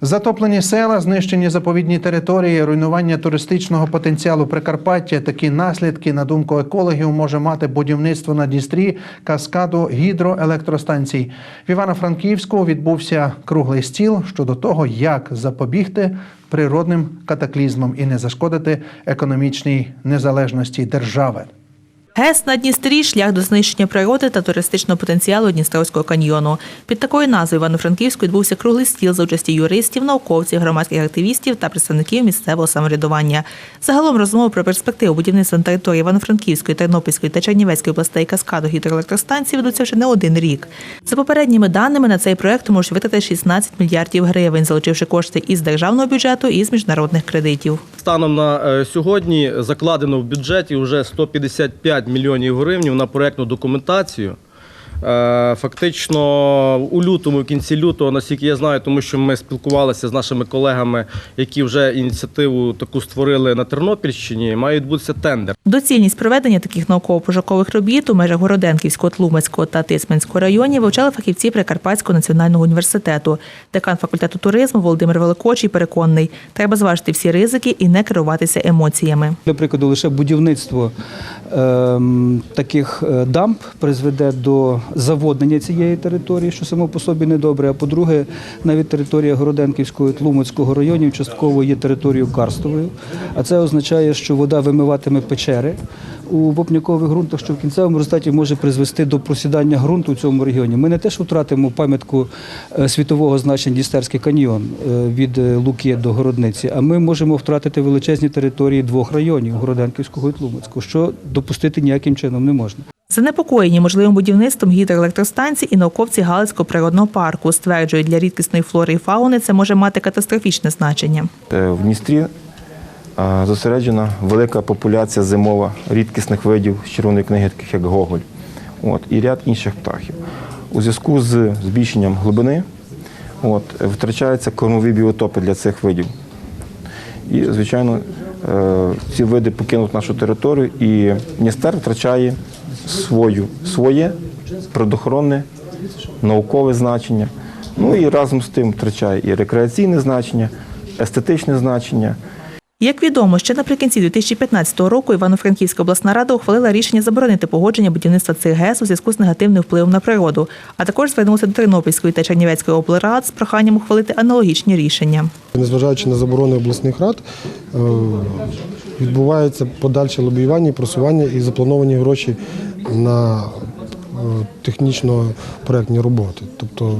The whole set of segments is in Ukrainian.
Затоплені села, знищені заповідні території, руйнування туристичного потенціалу Прикарпаття. Такі наслідки, на думку екологів, може мати будівництво на Дністрі каскаду гідроелектростанцій. В Івано-Франківську відбувся круглий стіл щодо того, як запобігти природним катаклізмам і не зашкодити економічній незалежності держави. ГЕС на Дністрі шлях до знищення природи та туристичного потенціалу Дністровського каньйону. Під такою назвою Івано-Франківську відбувся круглий стіл за участі юристів, науковців, громадських активістів та представників місцевого самоврядування. Загалом розмови про перспективу будівництва на території Івано-Франківської, Тернопільської та Чернівецької областей каскаду гідроелектростанцій ведуться вже не один рік. За попередніми даними на цей проект можуть витратити 16 мільярдів гривень, залучивши кошти із державного бюджету і з міжнародних кредитів. Станом на е, сьогодні закладено в бюджеті вже 155 мільйонів гривень на проектну документацію. Е, Фактично у лютому, в кінці лютого, наскільки я знаю, тому що ми спілкувалися з нашими колегами, які вже ініціативу таку створили на Тернопільщині, має відбутися тендер. Доцільність проведення таких науково-пошукових робіт у межах Городенківського, Тлумацького та Тисменського районів вивчали фахівці Прикарпатського національного університету. Декан факультету туризму Володимир Великочий переконаний, треба зважити всі ризики і не керуватися емоціями. Для прикладу, лише будівництво таких е, дамб призведе до заводнення цієї території, що само по собі недобре. А по-друге, навіть територія Городенківського і Тлумацького районів частково є територією карстовою. А це означає, що вода вимиватиме печери у вопнякових ґрунтах, що в кінцевому результаті може призвести до просідання ґрунту в цьому регіоні. Ми не те, що втратимо пам'ятку е, світового значення Дністерський каньйон е, від Луки до Городниці, а ми можемо втратити величезні території двох районів Городенківського і Тлумацького, що допустити ніяким чином не можна. Занепокоєні можливим будівництвом гідроелектростанцій і науковці Галицького природного парку стверджують, для рідкісної флори і фауни це може мати катастрофічне значення. Е, В Дністрі е, зосереджена велика популяція зимова рідкісних видів з червоної книги, таких як Гоголь, от, і ряд інших птахів. У зв'язку з збільшенням глибини от, втрачаються кормові біотопи для цих видів. І, звичайно, ці види покинуть нашу територію, і Дністер втрачає свою, своє природоохоронне, наукове значення. Ну і разом з тим втрачає і рекреаційне значення, естетичне значення. Як відомо, ще наприкінці 2015 року Івано-Франківська обласна рада ухвалила рішення заборонити погодження будівництва цих ГЕС у зв'язку з негативним впливом на природу, а також звернулася до Тернопільської та Чернівецької облрад з проханням ухвалити аналогічні рішення. Незважаючи на заборони обласних рад, е, відбувається подальше лобіювання, просування і заплановані гроші на технічно-проектні роботи. Тобто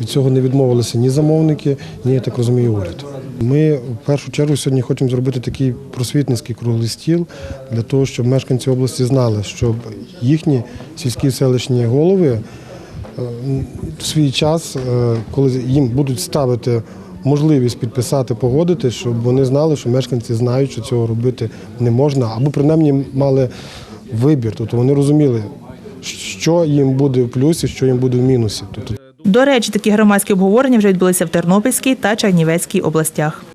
від цього не відмовилися ні замовники, ні, я так розумію, уряд. Ми в першу чергу сьогодні хочемо зробити такий просвітницький круглий стіл для того, щоб мешканці області знали, щоб їхні сільські селищні голови в свій час, е, коли їм будуть ставити можливість підписати, погодити, щоб вони знали, що мешканці знають, що цього робити не можна, або принаймні мали вибір. Тобто вони розуміли, що їм буде в плюсі, що їм буде в мінусі. Тобто До речі, такі громадські обговорення вже відбулися в Тернопільській та Чернівецькій областях.